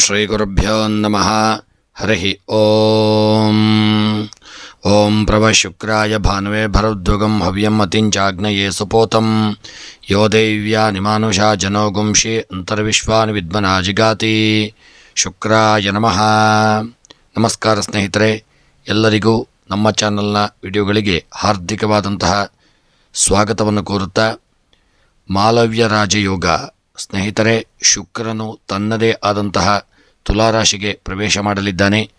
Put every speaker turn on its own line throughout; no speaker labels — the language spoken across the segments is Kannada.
श्रीगुरुभ्यो नमः हरिः ॐ ॐ प्रभशुक्राय भानुवे भरद्वगं हव्यम् अतिञ्चाग्नये सुपोतं यो दैव्यानिमानुषा जनो गुंषि ಅಂತರ್ವಿಶ್ವಾನಿ ವಿದ್ಮನಾ ಜಿಗಾತಿ ಶುಕ್ರಾಯ ನಮಃ ನಮಸ್ಕಾರ ಸ್ನೇಹಿತರೆ ಎಲ್ಲರಿಗೂ ನಮ್ಮ ಚಾನಲ್ನ ವಿಡಿಯೋಗಳಿಗೆ ಹಾರ್ದಿಕವಾದಂತಹ ಸ್ವಾಗತವನ್ನು ಕೋರುತ್ತಾ ಮಾಲವ್ಯ ರಾಜಯೋಗ ಸ್ನೇಹಿತರೆ, ಶುಕ್ರನು ತನ್ನದೇ ಆದಂತಹ ತುಲಾರಾಶಿಗೆ ಪ್ರವೇಶ ಮಾಡಲಿದ್ದಾನೆ.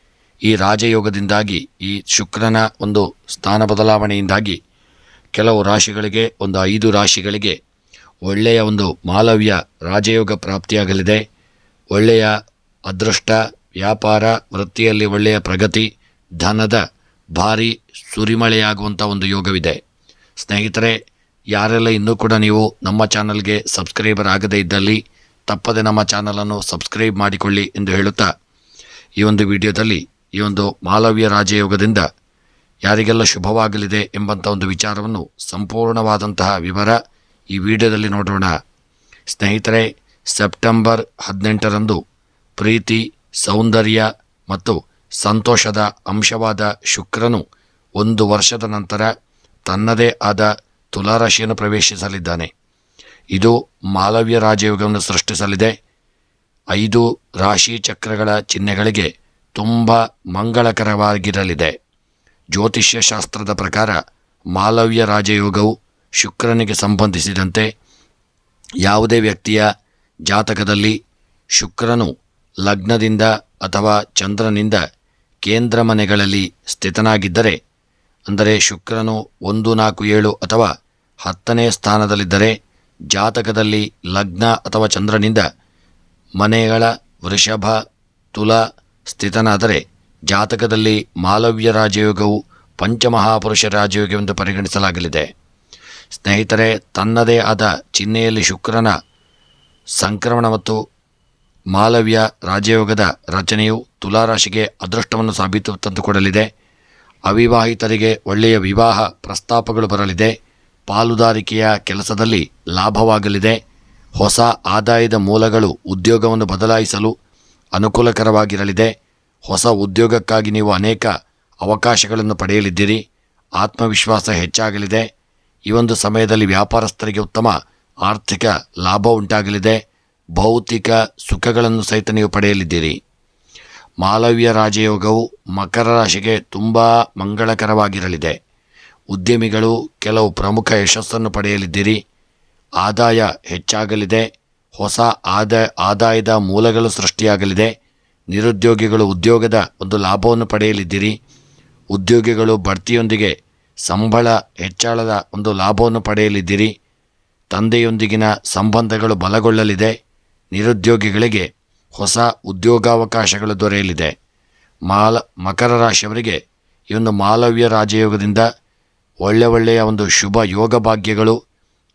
ಈ ರಾಜಯೋಗದಿಂದಾಗಿ, ಈ ಶುಕ್ರನ ಒಂದು ಸ್ಥಾನ ಬದಲಾವಣೆಯಿಂದಾಗಿ ಕೆಲವು ರಾಶಿಗಳಿಗೆ, ಒಂದು ಐದು ರಾಶಿಗಳಿಗೆ ಒಳ್ಳೆಯ ಒಂದು ಮಾಲವ್ಯ ರಾಜಯೋಗ ಪ್ರಾಪ್ತಿಯಾಗಲಿದೆ. ಒಳ್ಳೆಯ ಅದೃಷ್ಟ, ವ್ಯಾಪಾರ, ವೃತ್ತಿಯಲ್ಲಿ ಒಳ್ಳೆಯ ಪ್ರಗತಿ, ಧನದ ಭಾರಿ ಸುರಿಮಳೆಯಾಗುವಂಥ ಒಂದು ಯೋಗವಿದೆ. ಸ್ನೇಹಿತರೆ ಯಾರೆಲ್ಲ ಇನ್ನೂ ಕೂಡ ನೀವು ನಮ್ಮ ಚಾನಲ್ಗೆ ಸಬ್ಸ್ಕ್ರೈಬರ್ ಆಗದೇ ಇದ್ದಲ್ಲಿ ತಪ್ಪದೆ ನಮ್ಮ ಚಾನಲನ್ನು ಸಬ್ಸ್ಕ್ರೈಬ್ ಮಾಡಿಕೊಳ್ಳಿ ಎಂದು ಹೇಳುತ್ತಾ, ಈ ಒಂದು ವಿಡಿಯೋದಲ್ಲಿ ಈ ಒಂದು ಮಾಲವ್ಯ ರಾಜಯೋಗದಿಂದ ಯಾರಿಗೆಲ್ಲ ಶುಭವಾಗಲಿದೆ ಎಂಬಂಥ ಒಂದು ವಿಚಾರವನ್ನು ಸಂಪೂರ್ಣವಾದಂತಹ ವಿವರ ಈ ವಿಡಿಯೋದಲ್ಲಿ ನೋಡೋಣ. ಸ್ನೇಹಿತರೆ, ಸೆಪ್ಟೆಂಬರ್ ಹದಿನೆಂಟರಂದು ಪ್ರೀತಿ, ಸೌಂದರ್ಯ ಮತ್ತು ಸಂತೋಷದ ಅಂಶವಾದ ಶುಕ್ರನು ಒಂದು ವರ್ಷದ ನಂತರ ತನ್ನದೇ ಆದ ತುಲಾರಾಶಿಯನ್ನು ಪ್ರವೇಶಿಸಲಿದ್ದಾನೆ. ಇದು ಮಾಲವ್ಯ ರಾಜಯೋಗವನ್ನು ಸೃಷ್ಟಿಸಲಿದೆ. ಐದು ರಾಶಿ ಚಕ್ರಗಳ ಚಿಹ್ನೆಗಳಿಗೆ ತುಂಬ ಮಂಗಳಕರವಾಗಿರಲಿದೆ. ಜ್ಯೋತಿಷ್ಯ ಶಾಸ್ತ್ರದ ಪ್ರಕಾರ ಮಾಲವ್ಯ ರಾಜಯೋಗವು ಶುಕ್ರನಿಗೆ ಸಂಬಂಧಿಸಿದಂತೆ ಯಾವುದೇ ವ್ಯಕ್ತಿಯ ಜಾತಕದಲ್ಲಿ ಶುಕ್ರನು ಲಗ್ನದಿಂದ ಅಥವಾ ಚಂದ್ರನಿಂದ ಕೇಂದ್ರ ಮನೆಗಳಲ್ಲಿ ಸ್ಥಿತನಾಗಿದ್ದರೆ, ಅಂದರೆ ಶುಕ್ರನು ಒಂದು ನಾಲ್ಕು ಏಳು ಅಥವಾ ಹತ್ತನೇ ಸ್ಥಾನದಲ್ಲಿದ್ದರೆ ಜಾತಕದಲ್ಲಿ ಲಗ್ನ ಅಥವಾ ಚಂದ್ರನಿಂದ ಮನೆಗಳ ವೃಷಭ, ತುಲ ಸ್ಥಿತನಾದರೆ ಜಾತಕದಲ್ಲಿ ಮಾಲವ್ಯ ರಾಜಯೋಗವು ಪಂಚಮಹಾಪುರುಷ ರಾಜಯೋಗವೆಂದು ಪರಿಗಣಿಸಲಾಗಲಿದೆ. ಸ್ನೇಹಿತರೆ, ತನ್ನದೇ ಆದ ಚಿಹ್ನೆಯಲ್ಲಿ ಶುಕ್ರನ ಸಂಕ್ರಮಣ ಮತ್ತು ಮಾಲವ್ಯ ರಾಜಯೋಗದ ರಚನೆಯು ತುಲಾರಾಶಿಗೆ ಅದೃಷ್ಟವನ್ನು ಸಾಬೀತು ತಂದುಕೊಡಲಿದೆ ಅವಿವಾಹಿತರಿಗೆ ಒಳ್ಳೆಯ ವಿವಾಹ ಪ್ರಸ್ತಾಪಗಳು ಬರಲಿದೆ. ಪಾಲುದಾರಿಕೆಯ ಕೆಲಸದಲ್ಲಿ ಲಾಭವಾಗಲಿದೆ. ಹೊಸ ಆದಾಯದ ಮೂಲಗಳು ಉದ್ಯೋಗವನ್ನು ಬದಲಾಯಿಸಲು ಅನುಕೂಲಕರವಾಗಿರಲಿದೆ. ಹೊಸ ಉದ್ಯೋಗಕ್ಕಾಗಿ ನೀವು ಅನೇಕ ಅವಕಾಶಗಳನ್ನು ಪಡೆಯಲಿದ್ದೀರಿ. ಆತ್ಮವಿಶ್ವಾಸ ಹೆಚ್ಚಾಗಲಿದೆ. ಈ ಒಂದು ಸಮಯದಲ್ಲಿ ವ್ಯಾಪಾರಸ್ಥರಿಗೆ ಉತ್ತಮ ಆರ್ಥಿಕ ಲಾಭ ಉಂಟಾಗಲಿದೆ. ಭೌತಿಕ ಸುಖಗಳನ್ನು ಸಹಿತ ನೀವು ಪಡೆಯಲಿದ್ದೀರಿ. ಮಾಲವ್ಯ ರಾಜಯೋಗವು ಮಕರ ರಾಶಿಗೆ ತುಂಬ ಮಂಗಳಕರವಾಗಿರಲಿದೆ. ಉದ್ಯಮಿಗಳು ಕೆಲವು ಪ್ರಮುಖ ಯಶಸ್ಸನ್ನು ಪಡೆಯಲಿದ್ದೀರಿ. ಆದಾಯ ಹೆಚ್ಚಾಗಲಿದೆ. ಹೊಸ ಆದಾಯ ಆದಾಯದ ಮೂಲಗಳು ಸೃಷ್ಟಿಯಾಗಲಿದೆ. ನಿರುದ್ಯೋಗಿಗಳು ಉದ್ಯೋಗದ ಒಂದು ಲಾಭವನ್ನು ಪಡೆಯಲಿದ್ದೀರಿ. ಉದ್ಯೋಗಿಗಳು ಬಡ್ತಿಯೊಂದಿಗೆ ಸಂಬಳ ಹೆಚ್ಚಳದ ಒಂದು ಲಾಭವನ್ನು ಪಡೆಯಲಿದ್ದೀರಿ. ತಂದೆಯೊಂದಿಗಿನ ಸಂಬಂಧಗಳು ಬಲಗೊಳ್ಳಲಿದೆ. ನಿರುದ್ಯೋಗಿಗಳಿಗೆ ಹೊಸ ಉದ್ಯೋಗಾವಕಾಶಗಳು ದೊರೆಯಲಿದೆ. ಮಾಲ, ಮಕರ ರಾಶಿಯವರಿಗೆ ಈ ಮಾಲವ್ಯ ರಾಜಯೋಗದಿಂದ ಒಳ್ಳೆ ಒಳ್ಳೆಯ ಒಂದು ಶುಭ ಯೋಗ ಭಾಗ್ಯಗಳು,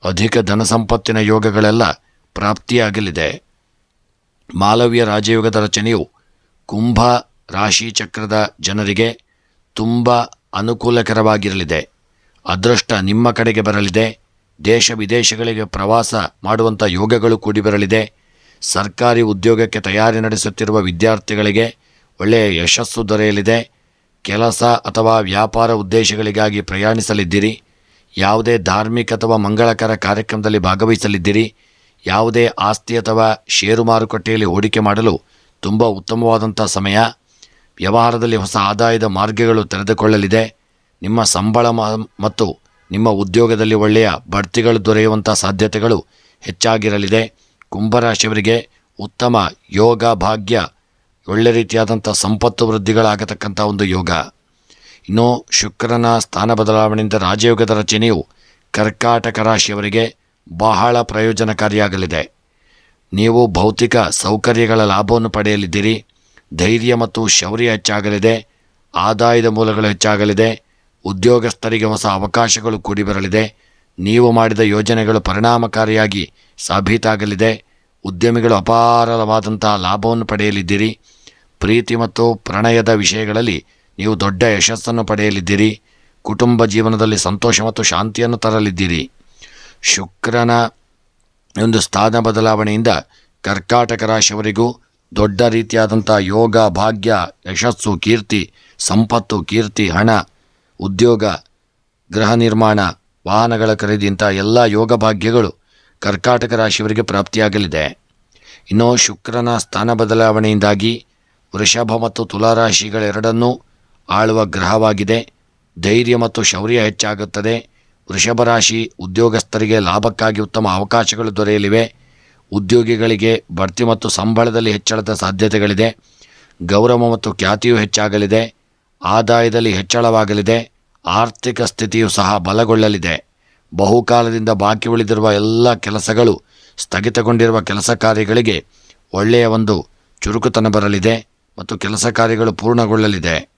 ಅಧಿಕ ಧನ ಸಂಪತ್ತಿನ ಯೋಗಗಳೆಲ್ಲ ಪ್ರಾಪ್ತಿಯಾಗಲಿದೆ. ಮಾಲವ್ಯ ರಾಜಯೋಗದ ರಚನೆಯು ಕುಂಭ ರಾಶಿ ಚಕ್ರದ ಜನರಿಗೆ ತುಂಬ ಅನುಕೂಲಕರವಾಗಿರಲಿದೆ. ಅದೃಷ್ಟ ನಿಮ್ಮ ಕಡೆಗೆ ಬರಲಿದೆ. ದೇಶ ವಿದೇಶಗಳಿಗೆ ಪ್ರವಾಸ ಮಾಡುವಂಥ ಯೋಗಗಳು ಕೂಡಿ ಬರಲಿದೆ. ಸರ್ಕಾರಿ ಉದ್ಯೋಗಕ್ಕೆ ತಯಾರಿ ನಡೆಸುತ್ತಿರುವ ವಿದ್ಯಾರ್ಥಿಗಳಿಗೆ ಒಳ್ಳೆಯ ಯಶಸ್ಸು ದೊರೆಯಲಿದೆ. ಕೆಲಸ ಅಥವಾ ವ್ಯಾಪಾರ ಉದ್ದೇಶಗಳಿಗಾಗಿ ಪ್ರಯಾಣಿಸಲಿದ್ದೀರಿ. ಯಾವುದೇ ಧಾರ್ಮಿಕ ಅಥವಾ ಮಂಗಳಕರ ಕಾರ್ಯಕ್ರಮದಲ್ಲಿ ಭಾಗವಹಿಸಲಿದ್ದೀರಿ. ಯಾವುದೇ ಆಸ್ತಿ ಅಥವಾ ಷೇರು ಮಾರುಕಟ್ಟೆಯಲ್ಲಿ ಹೂಡಿಕೆ ಮಾಡಲು ತುಂಬ ಉತ್ತಮವಾದಂಥ ಸಮಯ. ವ್ಯವಹಾರದಲ್ಲಿ ಹೊಸ ಆದಾಯದ ಮಾರ್ಗಗಳು ತೆರೆದುಕೊಳ್ಳಲಿದೆ. ನಿಮ್ಮ ಸಂಬಳ ಮತ್ತು ನಿಮ್ಮ ಉದ್ಯೋಗದಲ್ಲಿ ಒಳ್ಳೆಯ ಬಡ್ತಿಗಳು ದೊರೆಯುವಂಥ ಸಾಧ್ಯತೆಗಳು ಹೆಚ್ಚಾಗಿರಲಿದೆ. ಕುಂಭರಾಶಿಯವರಿಗೆ ಉತ್ತಮ ಯೋಗ, ಭಾಗ್ಯ ಒಳ್ಳೆ ರೀತಿಯಾದಂಥ ಸಂಪತ್ತು ವೃದ್ಧಿಗಳಾಗತಕ್ಕಂಥ ಒಂದು ಯೋಗ. ಇನ್ನು ಶುಕ್ರನ ಸ್ಥಾನ ಬದಲಾವಣೆಯಿಂದ ರಾಜಯೋಗದ ರಚನೆಯು ಕರ್ಕಾಟಕ ರಾಶಿಯವರಿಗೆ ಬಹಳ ಪ್ರಯೋಜನಕಾರಿಯಾಗಲಿದೆ. ನೀವು ಭೌತಿಕ ಸೌಕರ್ಯಗಳ ಲಾಭವನ್ನು ಪಡೆಯಲಿದ್ದೀರಿ. ಧೈರ್ಯ ಮತ್ತು ಶೌರ್ಯ ಹೆಚ್ಚಾಗಲಿದೆ. ಆದಾಯದ ಮೂಲಗಳು ಹೆಚ್ಚಾಗಲಿದೆ. ಉದ್ಯೋಗಸ್ಥರಿಗೆ ಹೊಸ ಅವಕಾಶಗಳು ಕೂಡಿ ಬರಲಿದೆ ನೀವು ಮಾಡಿದ ಯೋಜನೆಗಳು ಪರಿಣಾಮಕಾರಿಯಾಗಿ ಸಾಬೀತಾಗಲಿದೆ. ಉದ್ಯಮಿಗಳು ಅಪಾರವಾದಂತಹ ಲಾಭವನ್ನು ಪಡೆಯಲಿದ್ದೀರಿ. ಪ್ರೀತಿ ಮತ್ತು ಪ್ರಣಯದ ವಿಷಯಗಳಲ್ಲಿ ನೀವು ದೊಡ್ಡ ಯಶಸ್ಸನ್ನು ಪಡೆಯಲಿದ್ದೀರಿ. ಕುಟುಂಬ ಜೀವನದಲ್ಲಿ ಸಂತೋಷ ಮತ್ತು ಶಾಂತಿಯನ್ನು ತರಲಿದ್ದೀರಿ. ಶುಕ್ರನ ಒಂದು ಸ್ಥಾನ ಬದಲಾವಣೆಯಿಂದ ಕರ್ಕಾಟಕ ರಾಶಿಯವರಿಗೂ ದೊಡ್ಡ ರೀತಿಯಾದಂಥ ಯೋಗ, ಭಾಗ್ಯ, ಯಶಸ್ಸು, ಕೀರ್ತಿ, ಸಂಪತ್ತು, ಕೀರ್ತಿ, ಹಣ, ಉದ್ಯೋಗ, ಗೃಹ ನಿರ್ಮಾಣ, ವಾಹನಗಳ ಖರೀದಿ ಇಂಥ ಎಲ್ಲ ಯೋಗ ಭಾಗ್ಯಗಳು ಕರ್ಕಾಟಕ ರಾಶಿಯವರಿಗೆ ಪ್ರಾಪ್ತಿಯಾಗಲಿದೆ. ಇನ್ನು ಶುಕ್ರನ ಸ್ಥಾನ ಬದಲಾವಣೆಯಿಂದಾಗಿ ವೃಷಭ ಮತ್ತು ತುಲಾರಾಶಿಗಳೆರಡನ್ನೂ ಆಳುವ ಗ್ರಹವಾಗಿದೆ. ಧೈರ್ಯ ಮತ್ತು ಶೌರ್ಯ ಹೆಚ್ಚಾಗುತ್ತದೆ. ವೃಷಭ ರಾಶಿ ಉದ್ಯೋಗಸ್ಥರಿಗೆ ಲಾಭಕ್ಕಾಗಿ ಉತ್ತಮ ಅವಕಾಶಗಳು ದೊರೆಯಲಿವೆ. ಉದ್ಯೋಗಿಗಳಿಗೆ ಬಡ್ತಿ ಮತ್ತು ಸಂಬಳದಲ್ಲಿ ಹೆಚ್ಚಳದ ಸಾಧ್ಯತೆಗಳಿದೆ. ಗೌರವ ಮತ್ತು ಖ್ಯಾತಿಯೂ ಹೆಚ್ಚಾಗಲಿದೆ. ಆದಾಯದಲ್ಲಿ ಹೆಚ್ಚಳವಾಗಲಿದೆ. ಆರ್ಥಿಕ ಸ್ಥಿತಿಯು ಸಹ ಬಲಗೊಳ್ಳಲಿದೆ. ಬಹುಕಾಲದಿಂದ ಬಾಕಿ ಉಳಿದಿರುವ ಎಲ್ಲ ಕೆಲಸಗಳು, ಸ್ಥಗಿತಗೊಂಡಿರುವ ಕೆಲಸ ಕಾರ್ಯಗಳಿಗೆ ಒಳ್ಳೆಯ ಒಂದು ಚುರುಕುತನ ಬರಲಿದೆ ಮತ್ತು ಕೆಲಸ ಕಾರ್ಯಗಳು ಪೂರ್ಣಗೊಳ್ಳಲಿದೆ.